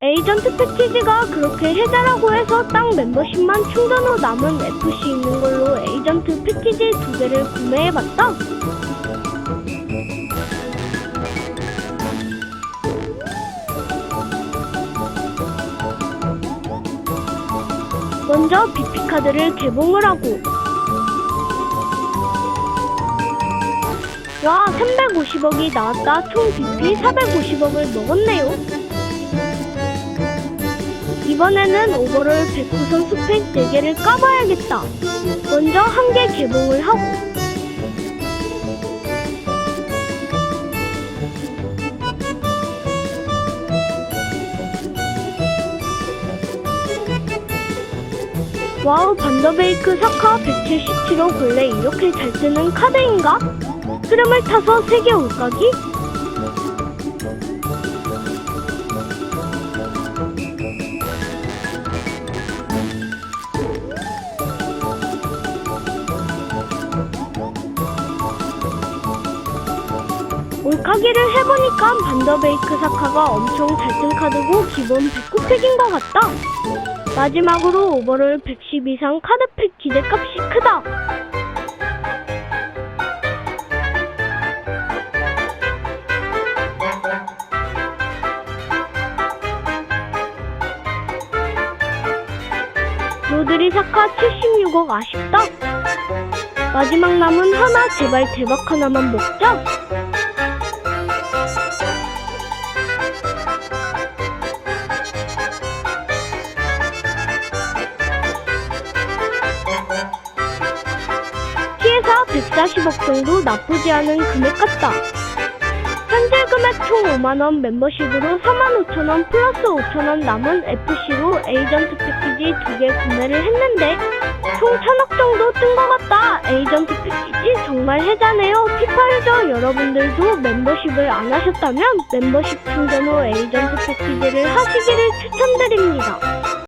에이전트 패키지가 그렇게 해자라고 해서 딱 멤버십만 충전 후 남은 FC 있는 걸로 에이전트 패키지 두 개를 구매해봤다. 먼저 BP카드를 개봉을 하고. 와 350억이 나왔다. 총 BP 450억을 먹었네요 이번에는 오버롤 109선 스펙 4개를 까봐야겠다 먼저 한 개 개봉을 하고 와우 반더베이크 사카 177호 원래 이렇게 잘 뜨는 카드인가? 흐름을 타서 3개 올까기? 올카기를 해보니까 반더베이크 사카가 엄청 잘뜬 카드고 기본 109팩인 것 같다. 마지막으로 오버롤 110 이상 카드팩 기대값이 크다. 로드리 사카 76억 아쉽다. 마지막 남은 하나 제발 대박 하나만 먹자. 140억 정도 나쁘지 않은 금액 같다. 현재 금액 총 5만원 멤버십으로 4만 5천원 플러스 5천원 남은 FC로 에이전트 패키지 두 개 구매를 했는데 총 천억 정도 뜬 것 같다. 에이전트 패키지 정말 해자네요. 피파 유저 여러분들도 멤버십을 안 하셨다면 멤버십 충전 후 에이전트 패키지를 하시기를 추천드립니다.